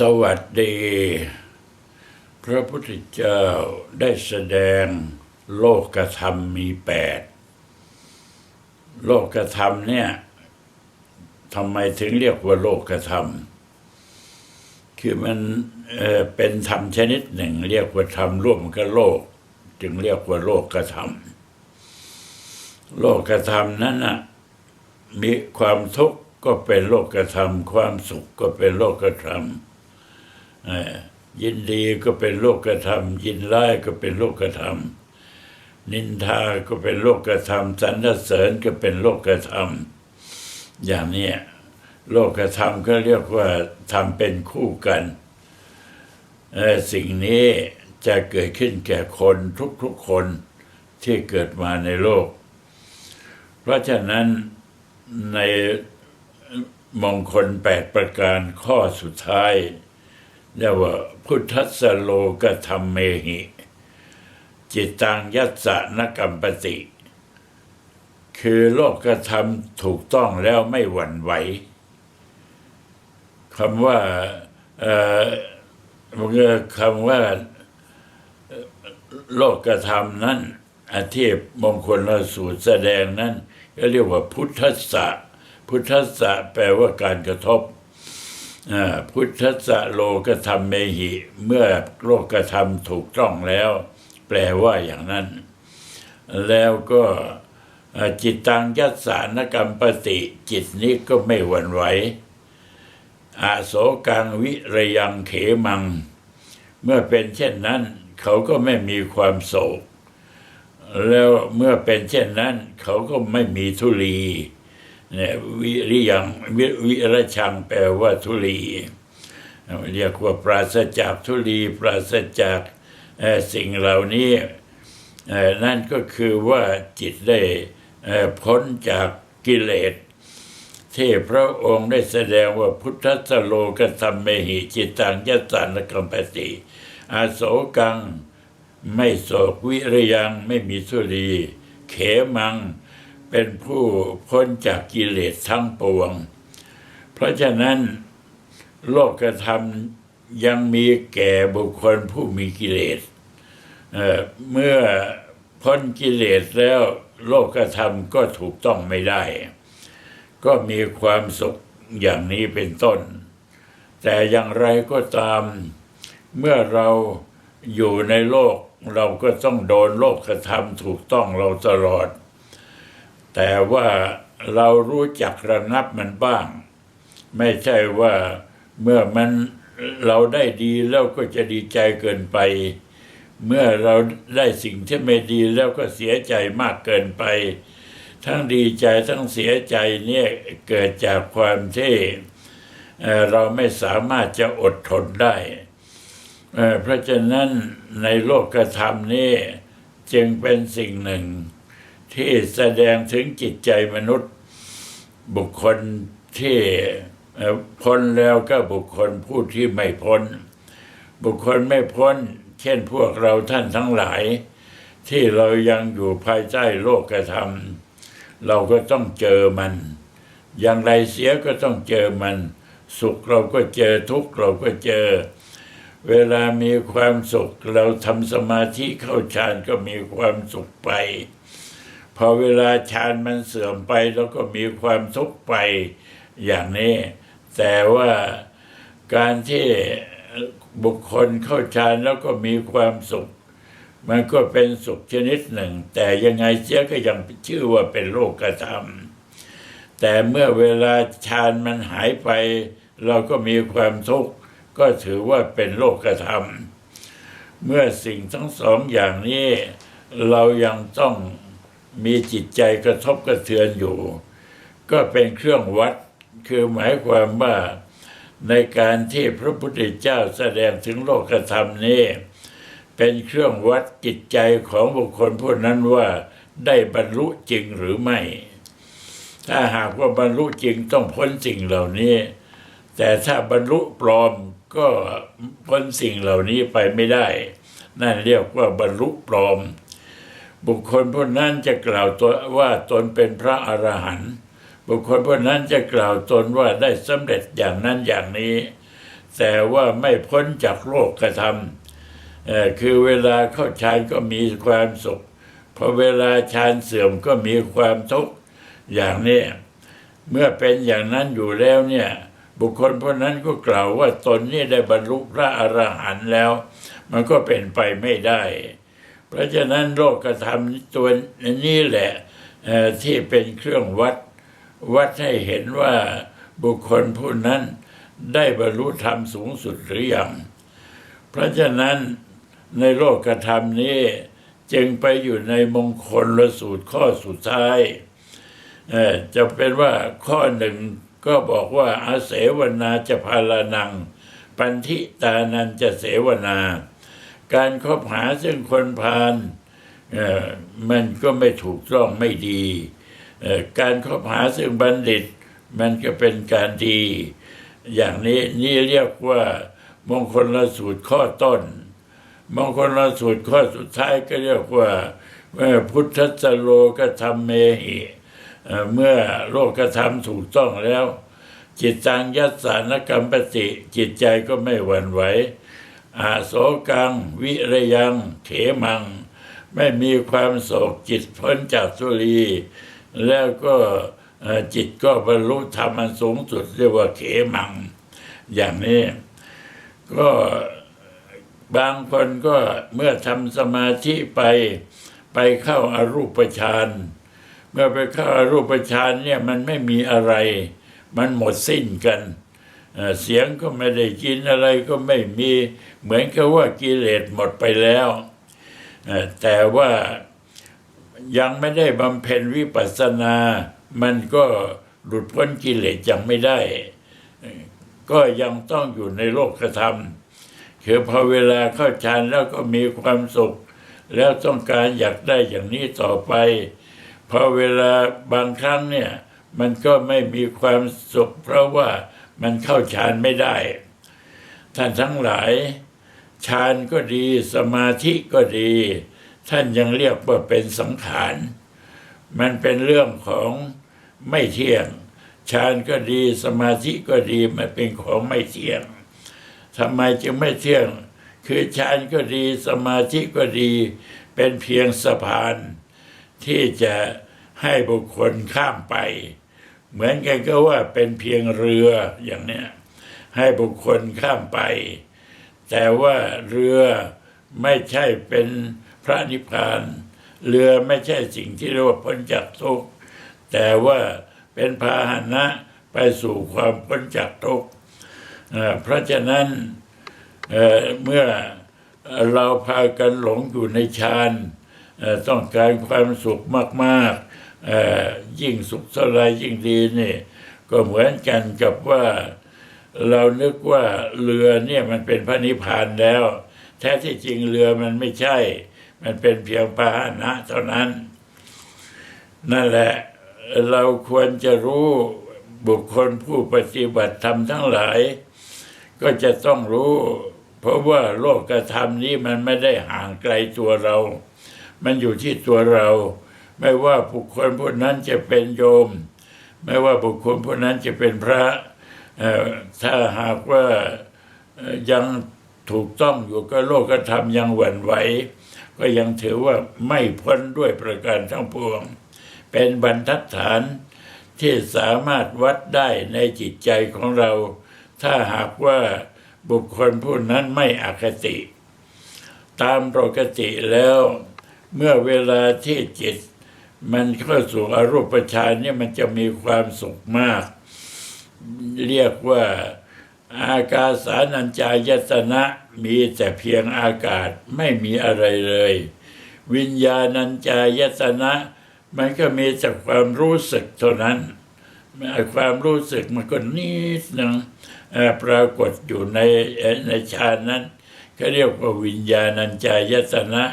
สวัสดี พระพุทธเจ้าได้แสดงโลกธรรมมีแปด โลกธรรมเนี่ยทำไมถึงเรียกว่าโลกธรรม คือมันเเป็นธรรมชนิดหนึ่ง เรียกว่าธรรมร่วมกับโลก จึงเรียกว่าโลกธรรมโลกธรรมนั้นน่ะมีความทุกข์ก็เป็นโลกธรรมความสุขก็เป็นโลกธรรม ยินดีก็เป็นโลกธรรม ยินร้ายก็เป็นโลกธรรม นินทาก็เป็นโลกธรรมสรรเสริญก็เป็นโลกธรรม อย่างนี้โลกธรรมก็เรียกว่าทำเป็นคู่กันเอ่สิ่งนี้จะเกิดขึ้นแก่คนทุกๆคนที่เกิดมาในโลก เพราะฉะนั้นในมงคลแปดประการข้อสุดท้าย เรียกว่าพุทธสโลกธรรมเมหิ จิตตังยัสสะนกรรมปติ คือโลกธรรมถูกต้องแล้วไม่หวั่นไหวคำว่าเอ่อคำว่าโลกธรรมนั้นอาที่มงคลละสูตรแสดงนั้นก็เรียกว่าพุทธสะพุทธสะแปลว่าการกระทบ พุทธะโลกธรรมเมหิ เมื่อโลกธรรมถูกต้องแล้ว แปลว่าอย่างนั้น แล้วก็จิตตังยัสสานกรรมปติจิตนี้ก็ไม่หวั่นไหวอาโสกังวิระยังเขมัง เมื่อเป็นเช่นนั้น เขาก็ไม่มีความโศก แล้วเมื่อเป็นเช่นนั้น เขาก็ไม่มีทุลี เนี่ยวิริยังวิวิรชังแปลว่าทุลีเรียกว่าปราศจากทุลีปราศจากสิ่งเหล่านี้นั่นก็คือว่าจิตได้พ้นจากกิเลสที่พระองค์ได้แสดงว่าพุทธสโลกธรรมเมหิจิตตังยัสสานกัมปติอาโศกังไม่โศกวิริยังไม่มีสุรี เขมัง เป็นผู้พ้นจากกิเลสทั้งปวง เพราะฉะนั้น โลกธรรมยังมีแก่บุคคลผู้มีกิเลสเเมื่อพ้นกิเลสแล้วโลกธรรมก็ถูกต้องไม่ได้ ก็มีความสุขอย่างนี้เป็นต้น แต่อย่างไรก็ตาม เมื่อเราอยู่ในโลกเราก็ต้องโดนโลกกระทำถูกต้องเราตลอด แต่ว่าเรารู้จักระงับมันบ้าง ไม่ใช่ว่าเมื่อมันเราได้ดีแล้วก็จะดีใจเกินไป เมื่อเราได้สิ่งที่ไม่ดีแล้วก็เสียใจมากเกินไป ทั้งดีใจทั้งเสียใจเนี่ยเกิดจากความที่เเราไม่สามารถจะอดทนได้เเพราะฉะนั้นในโลกธรรมนี้จึงเป็นสิ่งหนึ่ง ที่แสดงถึงจิตใจมนุษย์ บุคคลที่พ้นแล้วก็บุคคลผู้ที่ไม่พ้น บุคคลไม่พ้น เช่นพวกเราท่านทั้งหลาย ที่เรายังอยู่ภายใต้โลกธรรมเราก็ต้องเจอมัน อย่างไรเสียก็ต้องเจอมัน สุขเราก็เจอทุกข์เราก็เจอ เวลามีความสุข เราทำสมาธิเข้าฌานก็มีความสุขไป พอเวลาฌานมันเสื่อมไปเราก็มีความทุกข์ไปอย่างนี้ แต่ว่าการที่บุคคลเข้าฌานแล้วก็มีความสุข มันก็เป็นสุขชนิดหนึ่ง แต่ยังไงเสียก็ยังชื่อว่าเป็นโลกธรรมแต่เมื่อเวลาฌานมันหายไป เราก็มีความทุกข์ก็ถือว่าเป็นโลกธรรมเมื่อสิ่งทั้งสองอย่างนี้ เรายังต้อง มีจิตใจกระทบกระเทือนอยู่ ก็เป็นเครื่องวัด คือหมายความว่าในการที่พระพุทธเจ้าแสดงถึงโลกธรรมนี้ เป็นเครื่องวัดจิตใจของบุคคลผู้นั้นว่าได้บรรลุจริงหรือไม่ ถ้าหากว่าบรรลุจริงต้องพ้นสิ่งเหล่านี้ แต่ถ้าบรรลุปลอมก็พ้นสิ่งเหล่านี้ไปไม่ได้ นั่นเรียกว่าบรรลุปลอม บุคคลผู้นั้นจะกล่าวตัวว่าตนเป็นพระอรหันต์บุคคลผู้นั้นจะกล่าวตนว่าได้สำเร็จอย่างนั้นอย่างนี้ แต่ว่าไม่พ้นจากโลกกระทำคือเวลาเข้าฌานก็มีความสุขพอเวลาฌานเสื่อมก็มีความทุกข์อย่างนี้ เมื่อเป็นอย่างนั้นอยู่แล้วเนี่ยบุคคลพวกนั้นก็กล่าวว่าตนนี่ได้บรรลุพระอรหันต์แล้ว มันก็เป็นไปไม่ได้ เพราะฉะนั้นโลกธรรมตัวนี้แหละที่เป็นเครื่องวัดวัดให้เห็นว่าบุคคลผู้นั้นได้บรรลุธรรมสูงสุดหรือยัง เพราะฉะนั้นในโลกธรรมนี้จึงไปอยู่ในมงคลละสูตรข้อสุดท้ายจะเป็นว่าข้อหนึ่งก็บอกว่าอาเสวนาจะพาลานัง ปันทิตานันจะเสวนา การคบหาซึ่งคนพาลมันก็ไม่ถูกต้องไม่ดี การคบหาซึ่งบัณฑิต มันก็เป็นการดี อย่างนี้นี่เรียกว่ามงคลละสูตรข้อต้น มงคลละสูตรข้อสุดท้ายก็เรียกว่าเมื่อพุทธสโลกธรรมเมหิเมื่อโลกธรรมถูกต้องแล้ว จิตตังยัสสานกรรมปติจิตใจก็ไม่หวั่นไหว อาโศกัง วิรยังเขมัง ไม่มีความโศกจิตพ้นจากสุรี แล้วก็จิตก็บรรลุธรรมอันสูงสุดเรียกว่าเขมัง อย่างนี้ ก็บางคนก็เมื่อทำสมาธิไปไปเข้าอารูปฌานเมื่อไปเข้าอารูปฌานเนี่ยมันไม่มีอะไร มันหมดสิ้นกัน เสียงก็ไม่ได้ยินอะไรก็ไม่มีเหมือนกับว่ากิเลสหมดไปแล้ว แต่ว่ายังไม่ได้บำเพ็ญวิปัสสนา มันก็หลุดพ้นกิเลสยังไม่ได้ ก็ยังต้องอยู่ในโลกกระทำคือพอเวลาเข้าฌานแล้วก็มีความสุข แล้วต้องการอยากได้อย่างนี้ต่อไป พอเวลาบางครั้งเนี่ย มันก็ไม่มีความสุขเพราะว่า มันเข้าฌานไม่ได้ ท่านทั้งหลายฌานก็ดีสมาธิก็ดี ท่านยังเรียกว่าเป็นสังขารมันเป็นเรื่องของไม่เที่ยงฌานก็ดีสมาธิก็ดีมันเป็นของไม่เที่ยงทำไมจึงไม่เที่ยง คือฌานก็ดีสมาธิก็ดี เป็นเพียงสะพาน ที่จะให้บุคคลข้ามไป เหมือนกันก็ว่าเป็นเพียงเรืออย่างเนี้ยให้บุคคลข้ามไป แต่ว่าเรือไม่ใช่เป็นพระนิพพานเรือไม่ใช่สิ่งที่เรียกว่าพ้นจากทุกข์แต่ว่าเป็นพาหนะไปสู่ความพ้นจากทุกข์เพราะฉะนั้นเเมื่อเราพากันหลงอยู่ในฌานต้องการความสุขมาก ๆ ยิ่งสุขเท่าไรยิ่งดีนี่ ก็เหมือนกันกับว่า เรานึกว่าเรือเนี่ยมันเป็นพระนิพพานแล้ว แท้ที่จริงเรือมันไม่ใช่ มันเป็นเพียงพาหนะเท่านั้น นั่นแหละเราควรจะรู้บุคคลผู้ปฏิบัติธรรมทั้งหลาย ก็จะต้องรู้ เพราะว่าโลกธรรมนี้มันไม่ได้ห่างไกลตัวเรา มันอยู่ที่ตัวเรา ไม่ว่าบุคคลผู้นั้นจะเป็นโยม ไม่ว่าบุคคลผู้นั้นจะเป็นพระถ้าหากว่ายังถูกต้องอยู่กับโลกธรรมยังหวั่นไหวก็ยังถือว่าไม่พ้นด้วยประการทั้งปวง เป็นบรรทัดฐานที่สามารถวัดได้ในจิตใจของเรา ถ้าหากว่าบุคคลผู้นั้นไม่อคติ ตามปกติแล้ว เมื่อเวลาที่จิต มันเข้าสู่อารูปฌานเนี่ยมันจะมีความสุขมาก เรียกว่าอากาสานัญจายตนะมีแต่เพียงอากาศไม่มีอะไรเลย วิญญาณัญจายตนะ มันก็มีแต่ความรู้สึกเท่านั้น ความรู้สึกมันก็นิดหนึ่งปรากฏอยู่ในในฌานนั้นก็เรียกว่าวิญญาณัญจายตนะ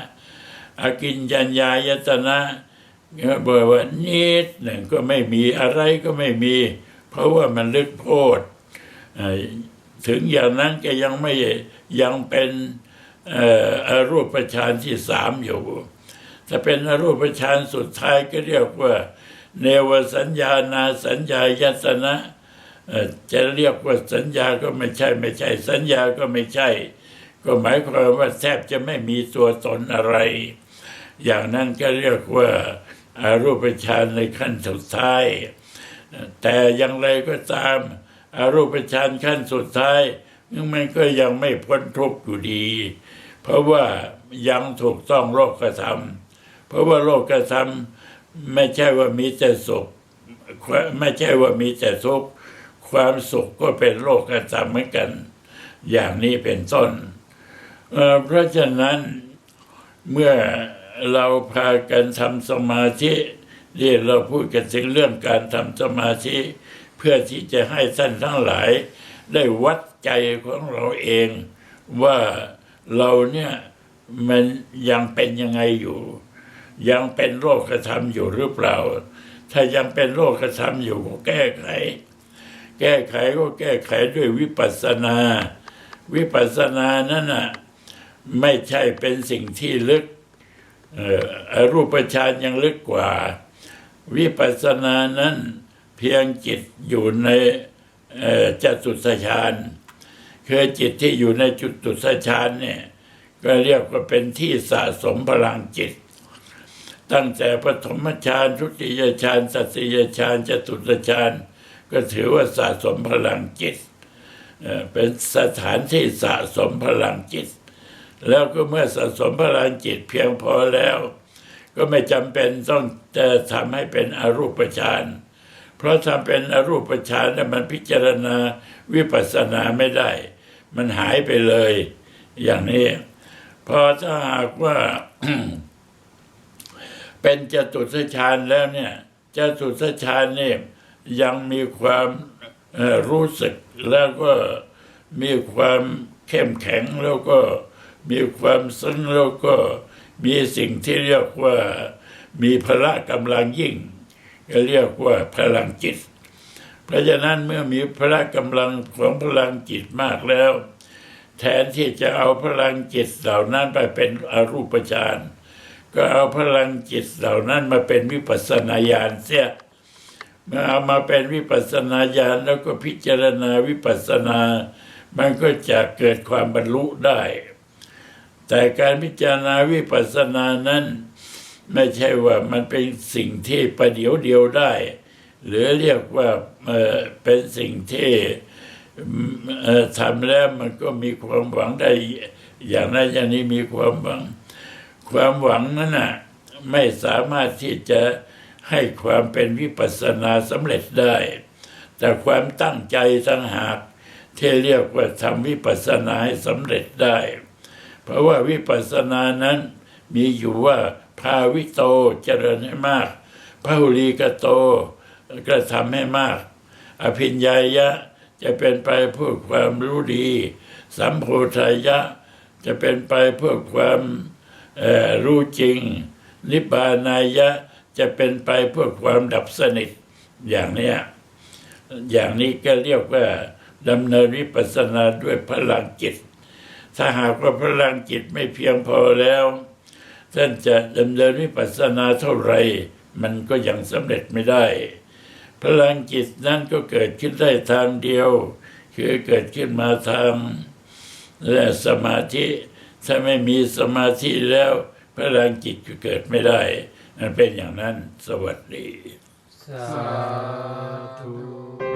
อากินจัญญายตนะ ก็บอกว่านิดหนึ่งก็ไม่มีอะไรก็ไม่มี เพราะว่ามันลึกโพดถึงอย่างนั้นก็ยังไม่ยังเป็นอรูปฌานที่สามอยู่ถ้าเป็นอรูปฌานสุดท้ายก็เรียกว่า เนวสัญญานาสัญญายตนะจะเรียกว่าสัญญาก็ไม่ใช่ไม่ใช่ สัญญาก็ไม่ใช่ ก็หมายความว่าแทบจะไม่มีตัวตนอะไร อย่างนั้นก็เรียกว่า อารูปฌานในขั้นสุดท้าย แต่อย่างไรก็ตามอารูปฌานขั้นสุดท้ายมันก็ยังไม่พ้นทุกข์อยู่ดี เพราะว่ายังถูกต้องโลกธรรมเพราะว่าโลกธรรมไม่ใช่ว่ามีแต่สุขไม่ใช่ว่ามีแต่ทุกข์ความสุขก็เป็นโลกธรรมเหมือนกัน อย่างนี้เป็นต้นเพราะฉะนั้นเมื่อ เราพากันทำสมาธิที่เราพูดกันถึงเรื่องการทำสมาธิ เพื่อที่จะให้ท่านทั้งหลาย ได้วัดใจของเราเอง ว่าเราเนี่ยมันยังเป็นยังไงอยู่ ยังเป็นโรคกระทำอยู่หรือเปล่า ถ้ายังเป็นโรคกระทำอยู่ก็แก้ไข แก้ไขก็แก้ไขด้วยวิปัสสนา วิปัสสนานั่นน่ะไม่ใช่เป็นสิ่งที่ลึก รูปฌานยังลึกกว่า วิปัสสนานั้นเพียงจิตอยู่ในจตุสฌานคือจิตที่อยู่ในจุตุสฌานเนี่ยก็เรียกว่าเป็นที่สะสมพลังจิต ตั้งแต่ปฐมฌานทุติยฌานตติยฌานจตุตฌานก็ถือว่าสะสมพลังจิตเป็นสถานที่สะสมพลังจิต แล้วก็เมื่อสะสมพลังจิตเพียงพอแล้ว ก็ไม่จำเป็นต้องจะทำให้เป็นอรูปฌานเพราะทำเป็นอรูปฌานเนี่ยมันพิจารณาวิปัสสนาไม่ได้ มันหายไปเลย อย่างนี้ พอถ้าหากว่า เป็นจตุสฌานแล้วเนี่ยจตุสฌานนี่ยังมีความรู้สึกแล้วก็มีความเข้มแข็งแล้วก็ มีความซึ้งแล้วก็มีสิ่งที่เรียกว่ามีพละกำลังยิ่งก็เรียกว่าพลังจิต เพราะฉะนั้นเมื่อมีพละกำลังของพลังจิตมากแล้ว แทนที่จะเอาพลังจิตเหล่านั้นไปเป็นอรูปฌานก็เอาพลังจิตเหล่านั้นมาเป็นวิปัสสนาญาณเสียเมื่อเอามาเป็นวิปัสสนาญาณแล้วก็พิจารณาวิปัสสนา มันก็จะเกิดความบรรลุได้ แต่การพิจารณาวิปัสสนานั้น ไม่ใช่ว่ามันเป็นสิ่งที่ประเดี๋ยวเดียวได้ หรือเรียกว่าเป็นสิ่งที่ทำแล้วมันก็มีความหวังได้ อย่างนั้นอย่างนี้มีความหวัง ความหวังนั้นน่ะไม่สามารถที่จะให้ความเป็นวิปัสสนาสำเร็จได้ แต่ความตั้งใจต่างหากที่เรียกว่าทำวิปัสสนาให้สำเร็จได้ ราะว่าวิปัสสนานั้น มีอยู่ว่าภาวิโตเจริญให้มากพหุลีกโตก็ทำให้มาก อภิญญายะจะเป็นไปเพื่อความรู้ดี สัมโพธายะจะเป็นไปเพื่อความรู้จริง นิพพานายะจะเป็นไปเพื่อความดับสนิทอย่างเนี้ยอย่างนี้ก็เรียกว่าดำเนินวิปัสสนาด้วยพลังจิต ถ้าหากว่าพลังจิตไม่เพียงพอแล้วท่านจะดำเนินวิปัสสนาเท่าไรมันก็ยังสำเร็จไม่ได้ พลังจิตนั้นก็เกิดขึ้นได้ทางเดียว คือเกิดขึ้นมาทางและสมาธิ ถ้าไม่มีสมาธิแล้ว พลังจิตก็เกิดไม่ได้ มันเป็นอย่างนั้นสวัสดี สาธุ